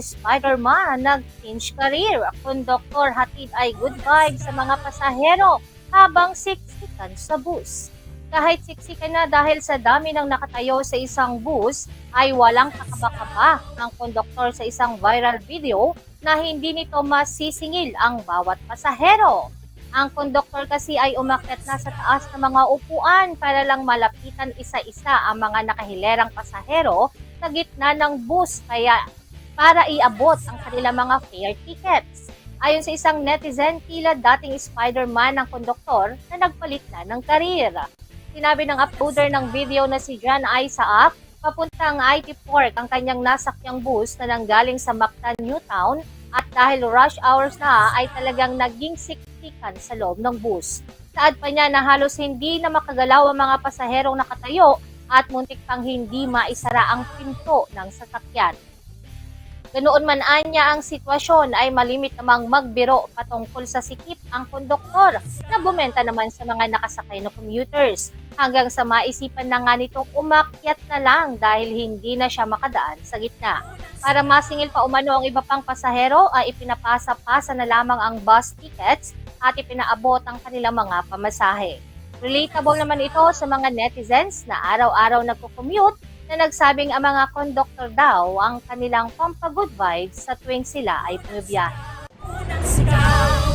Spider-Man nag-change career. Konduktor hatid ay good vibes sa mga pasahero habang siksikan sa bus. Kahit siksikan na dahil sa dami ng nakatayo sa isang bus, ay walang kakaba-kaba ang konduktor sa isang viral video na hindi nito masisingil ang bawat pasahero. Ang konduktor kasi ay umakyat na sa taas ng mga upuan para lang malapitan isa-isa ang mga nakahilerang pasahero sa gitna ng bus kaya para iabot ang kanilang mga fare tickets. Ayon sa isang netizen, tila dating Spider-Man ang konduktor na nagpalit na ng karir. Sinabi ng uploader ng video na si John Isaac, papuntang IT Park ang kanyang nasakyang bus na nanggaling sa Mactan, Newtown at dahil rush hours na ay talagang naging siksikan sa loob ng bus. Saad pa niya na halos hindi na makagalaw ang mga pasaherong nakatayo at muntik pang hindi maisara ang pinto ng sasakyan. Ganoon man anya ang sitwasyon ay malimit namang magbiro patungkol sa sikip ang konduktor na bumenta naman sa mga nakasakay na commuters hanggang sa maisipan na nga nitong umakyat na lang dahil hindi na siya makadaan sa gitna. Para masingil pa umano ang iba pang pasahero ay ipinapasa-pasa na lamang ang bus tickets at ipinaabot ang kanilang mga pamasahe. Relatable naman ito sa mga netizens na araw-araw nagko-commute na nagsabing ang mga conductor daw ang kanilang pampagood vibes sa tuwing sila ay pumibiyahe.